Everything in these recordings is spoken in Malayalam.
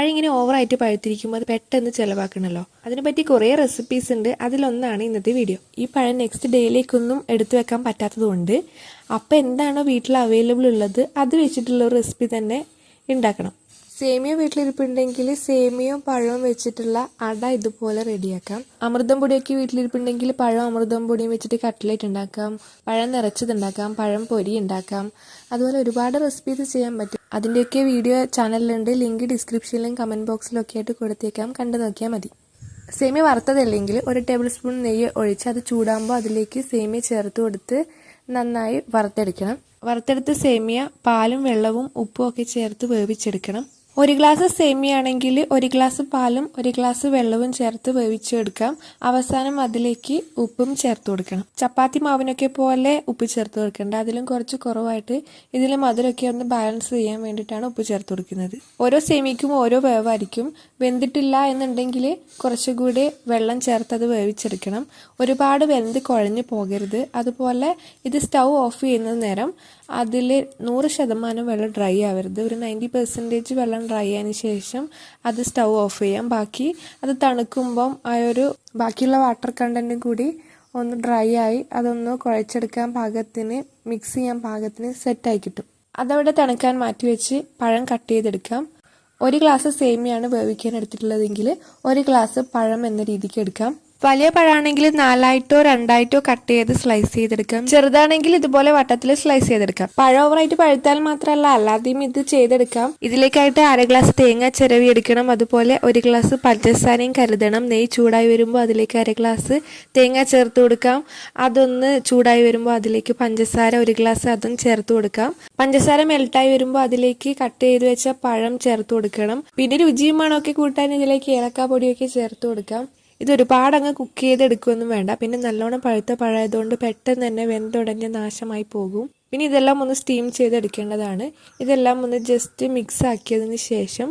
പഴം ഓവറായിട്ട് പഴുത്തിരിക്കുമ്പോൾ അത് പെട്ടെന്ന് ചിലവാക്കണമല്ലോ അതിനെപ്പറ്റി കുറേ റെസിപ്പീസ് ഉണ്ട്. അതിലൊന്നാണ് ഇന്നത്തെ വീഡിയോ ഈ പഴം നെക്സ്റ്റ് ഡേയിലേക്കൊന്നും എടുത്തു വെക്കാൻ പറ്റാത്തതുകൊണ്ട് അപ്പം എന്താണോ വീട്ടിൽ അവൈലബിൾ ഉള്ളത് അത് വെച്ചിട്ടുള്ള റെസിപ്പി തന്നെ ഉണ്ടാക്കണം. സേമിയ വീട്ടിലിരിപ്പുണ്ടെങ്കിൽ സേമിയയും പഴവും വെച്ചിട്ടുള്ള അട ഇതുപോലെ റെഡിയാക്കാം. അമൃതം പൊടിയൊക്കെ വീട്ടിലിരിപ്പുണ്ടെങ്കിൽ പഴം അമൃതം പൊടിയും വെച്ചിട്ട് കട്ട്ലേറ്റ് ഉണ്ടാക്കാം. പഴം നിറച്ചതുണ്ടാക്കാം. പഴം പൊരി ഉണ്ടാക്കാം. അതുപോലെ ഒരുപാട് റെസിപ്പീസ് ചെയ്യാൻ പറ്റും. അതിന്റെയൊക്കെ വീഡിയോ ചാനലിലുണ്ട്. ലിങ്ക് ഡിസ്ക്രിപ്ഷനിലും കമന്റ് ബോക്സിലും ഒക്കെ ആയിട്ട് കൊടുത്തേക്കാം. കണ്ടു നോക്കിയാൽ മതി. സേമിയ വറുത്തതല്ലെങ്കിൽ ഒരു ടേബിൾ സ്പൂൺ നെയ്യ് ഒഴിച്ച് അത് ചൂടാകുമ്പോൾ അതിലേക്ക് സേമിയ ചേർത്ത് കൊടുത്ത് നന്നായി വറുത്തെടുക്കണം. വറുത്തെടുത്ത സേമിയ പാലും വെള്ളവും ഉപ്പും ഒക്കെ ചേർത്ത് വേവിച്ചെടുക്കണം. ഒരു ഗ്ലാസ് സേമിയാണെങ്കിൽ ഒരു ഗ്ലാസ് പാലും ഒരു ഗ്ലാസ് വെള്ളവും ചേർത്ത് വേവിച്ചെടുക്കാം. അവസാനം അതിലേക്ക് ഉപ്പും ചേർത്ത് കൊടുക്കണം. ചപ്പാത്തി മാവിനൊക്കെ പോലെ ഉപ്പ് ചേർത്ത് കൊടുക്കേണ്ട. അതിലും കുറച്ച് കുറവായിട്ട് ഇതിൽ മധുരമൊക്കെ ഒന്ന് ബാലൻസ് ചെയ്യാൻ വേണ്ടിയിട്ടാണ് ഉപ്പ് ചേർത്ത് കൊടുക്കുന്നത്. ഓരോ സേമിക്കും ഓരോ വേവായിരിക്കും. വെന്തിട്ടില്ല എന്നുണ്ടെങ്കിൽ കുറച്ചുകൂടി വെള്ളം ചേർത്ത് അത് വേവിച്ചെടുക്കണം. ഒരുപാട് വെന്ത് കുഴഞ്ഞു പോകരുത്. അതുപോലെ ഇത് സ്റ്റൗ ഓഫ് ചെയ്യുന്ന നേരം അതിൽ നൂറ് ശതമാനം വെള്ളം ഡ്രൈ ആവരുത്. ഒരു നയന്റി പെർസെന്റേജ് വെള്ളം ഡ്രൈ ആയതിനു ശേഷം അത് സ്റ്റൗ ഓഫ് ചെയ്യാം. ബാക്കി അത് തണുക്കുമ്പം ആ ഒരു ബാക്കിയുള്ള വാട്ടർ കണ്ടന്റും കൂടി ഒന്ന് ഡ്രൈ ആയി അതൊന്ന് കുഴച്ചെടുക്കാൻ പാകത്തിന് മിക്സ് ചെയ്യാൻ പാകത്തിന് സെറ്റായി കിട്ടും. അതവിടെ തണുക്കാൻ മാറ്റി വെച്ച് പഴം കട്ട് ചെയ്തെടുക്കാം. ഒരു ഗ്ലാസ് സേമിയാണ് വേവിക്കാൻ എടുത്തിട്ടുള്ളതെങ്കിൽ ഒരു ഗ്ലാസ് പഴം എന്ന രീതിക്ക് എടുക്കാം. വലിയ പഴമാണെങ്കിൽ നാലായിട്ടോ രണ്ടായിട്ടോ കട്ട് ചെയ്ത് സ്ലൈസ് ചെയ്തെടുക്കാം. ചെറുതാണെങ്കിൽ ഇതുപോലെ വട്ടത്തിൽ സ്ലൈസ് ചെയ്തെടുക്കാം. പഴം ഓവറായിട്ട് പഴുത്താൽ മാത്രമല്ല അല്ലാതെയും ഇത് ചെയ്തെടുക്കാം. ഇതിലേക്കായിട്ട് അര ഗ്ലാസ് തേങ്ങ ചിരവി എടുക്കണം. അതുപോലെ ഒരു ഗ്ലാസ് പഞ്ചസാരയും കരുതണം. നെയ് ചൂടായി വരുമ്പോൾ അതിലേക്ക് അര ഗ്ലാസ് തേങ്ങ ചേർത്ത് കൊടുക്കാം. അതൊന്ന് ചൂടായി വരുമ്പോൾ അതിലേക്ക് പഞ്ചസാര ഒരു ഗ്ലാസ് അതും ചേർത്ത് കൊടുക്കാം. പഞ്ചസാര മെൽട്ടായി വരുമ്പോൾ അതിലേക്ക് കട്ട് ചെയ്ത് വെച്ച പഴം ചേർത്ത് കൊടുക്കണം. പിന്നെ രുചിയും മണമൊക്കെ കൂട്ടാൻ ഇതിലേക്ക് ഏലക്കാ പൊടിയൊക്കെ ചേർത്ത് കൊടുക്കാം. ഇത് ഒരുപാട് അങ്ങ് കുക്ക് ചെയ്തെടുക്കുകയൊന്നും വേണ്ട. പിന്നെ നല്ലോണം പഴുത്ത പഴയതുകൊണ്ട് പെട്ടെന്ന് തന്നെ വെന്തുടഞ്ഞ് നാശമായി പോകും. പിന്നെ ഇതെല്ലാം ഒന്ന് സ്റ്റീം ചെയ്തെടുക്കേണ്ടതാണ്. ഇതെല്ലാം ഒന്ന് ജസ്റ്റ് മിക്സ് ആക്കിയതിന് ശേഷം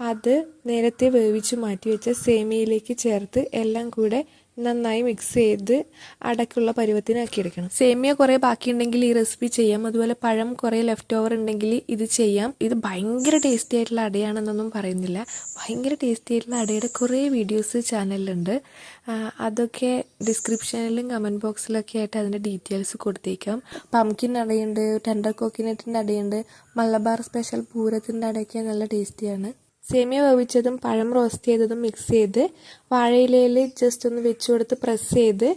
അത് നേരത്തെ വേവിച്ച് മാറ്റി വെച്ച സേമിയയിലേക്ക് ചേർത്ത് എല്ലാം കൂടെ നന്നായി മിക്സ് ചെയ്ത് അടക്കുള്ള പരുവത്തിനാക്കി എടുക്കണം സേമിയ കുറേ ബാക്കിയുണ്ടെങ്കിൽ ഈ റെസിപ്പി ചെയ്യാം. അതുപോലെ പഴം കുറേ ലെഫ്റ്റ് ഓവർ ഉണ്ടെങ്കിൽ ഇത് ചെയ്യാം. ഇത് ഭയങ്കര ടേസ്റ്റി ആയിട്ടുള്ള അടയാണെന്നൊന്നും പറയുന്നില്ല. ഭയങ്കര ടേസ്റ്റി ആയിട്ടുള്ള അടയുടെ കുറേ വീഡിയോസ് ചാനലിലുണ്ട് അതൊക്കെ ഡിസ്ക്രിപ്ഷനിലും കമന്റ് ബോക്സിലൊക്കെ ആയിട്ട് അതിന്റെ ഡീറ്റെയിൽസ് കൊടുത്തേക്കാം. പംകിൻ അടയുണ്ട് ടെൻഡർ കോക്കനട്ടിന്റെ അടയുണ്ട് മലബാർ സ്പെഷ്യൽ പൂരത്തിന്റെ അടയൊക്കെ നല്ല ടേസ്റ്റിയാണ് സേമിയ വേവിച്ചതും പഴം റോസ്റ്റ് ചെയ്തതും മിക്സ് ചെയ്ത് വാഴയിലയിൽ ജസ്റ്റ് ഒന്ന് വെച്ച് കൊടുത്ത് പ്രസ് ചെയ്ത്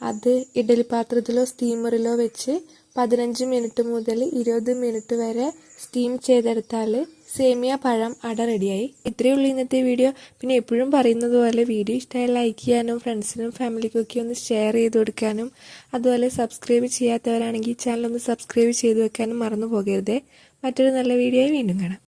അത് ഇഡലി പാത്രത്തിലോ സ്റ്റീമറിലോ വെച്ച് പതിനഞ്ച് മിനിറ്റ് മുതൽ ഇരുപത് മിനിറ്റ് വരെ സ്റ്റീം ചെയ്തെടുത്താൽ സേമിയ പഴം അട റെഡിയായി ഇത്രയേ ഉള്ളൂ ഇന്നത്തെ വീഡിയോ പിന്നെ എപ്പോഴും പറയുന്നത് പോലെ വീഡിയോ ഇഷ്ടമായി ലൈക്ക് ചെയ്യാനും ഫ്രണ്ട്സിനും ഫാമിലിക്കും ഒക്കെ ഒന്ന് ഷെയർ ചെയ്ത് കൊടുക്കാനും അതുപോലെ സബ്സ്ക്രൈബ് ചെയ്യാത്തവരാണെങ്കിൽ ചാനൽ ഒന്ന് സബ്സ്ക്രൈബ് ചെയ്ത് വെക്കാനും മറന്നു പോകരുതേ. മറ്റൊരു നല്ല വീഡിയോയിൽ വീണ്ടും കാണാം.